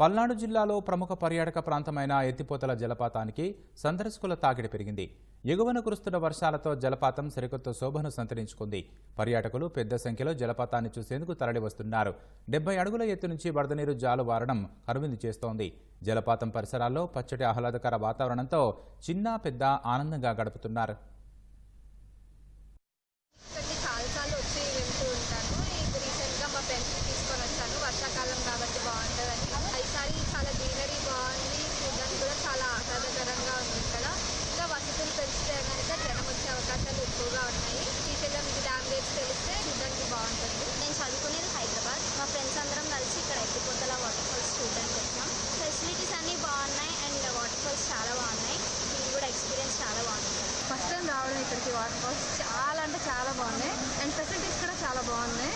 పల్నాడు జిల్లాలో ప్రముఖ పర్యాటక ప్రాంతమైన ఎత్తిపోతల జలపాతానికి సందర్శకుల తాకిడి పెరిగింది. ఎగువన కురుస్తున్న వర్షాలతో జలపాతం సరికొత్త శోభను సంతరించుకుంది. పర్యాటకులు పెద్ద సంఖ్యలో జలపాతాన్ని చూసేందుకు తరలివస్తున్నారు. డెబ్బై అడుగుల ఎత్తు నుంచి వరద నీరు జాలు వారడం కనువిందు చేస్తోంది. జలపాతం పరిసరాల్లో పచ్చటి ఆహ్లాదకర వాతావరణంతో చిన్న పెద్ద ఆనందంగా గడుపుతున్నారు. ఇక్కడికి వాటర్ ఫాల్స్ చాలా అంటే చాలా బాగున్నాయి. అండ్ ఫెసిలిటీస్ కూడా చాలా బాగున్నాయి.